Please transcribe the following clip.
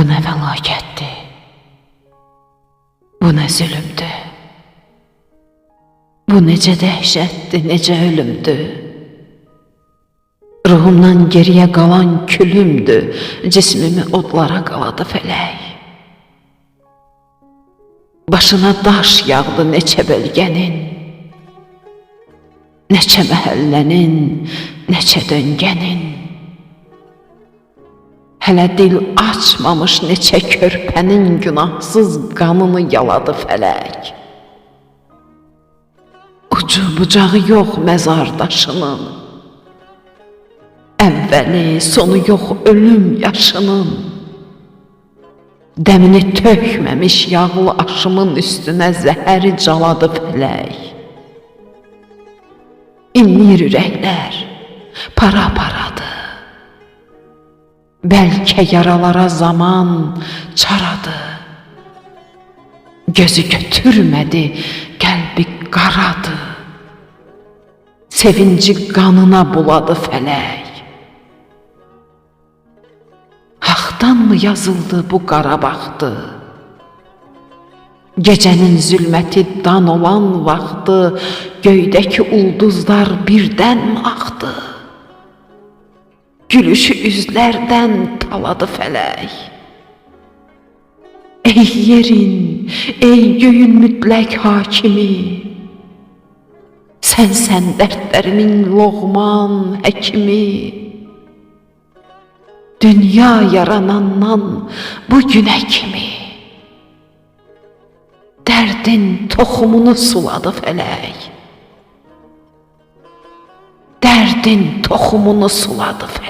Bu nə fəlakətdir? Bu nə zülümdür? Bu necə dəhşətdir, necə ölümdür? Ruhumdan geriyə qalan külümdür, cismimi odlara qaladı fələk. Başına daş yağdı neçə bölgənin, neçə məhəllənin, neçə döngənin. Hələ dil açmamış neçə körpənin günahsız qanını yaladı fələk. Ucu bucağı yox məzardaşının. Əvvəli, sonu yox ölüm yaşının. Dəmini tökməmiş yağlı aşımın üstünə zəhəri caladı fələk. İnliyir ürəklər, para-paradır. Bəlkə yaralara zaman çaradı. Gözü götürmədi, qəlbi qaradı. Sevinci qanına buladı fələk. Haqdanmı yazıldı bu qara baxtı? Gecənin zülməti dan olan vaxtı göydəki ulduzlar birdən axdı. Gülüşü üzlərdən taladı fələk. Ey yerin, ey göyün mütləq hakimi, Sənsən dərdlərimin loğman həkimi. Dünya yaranandan bu günə kimi Dərdin toxumunu suladı fələk. Dərdin toxumunu suladı fələk.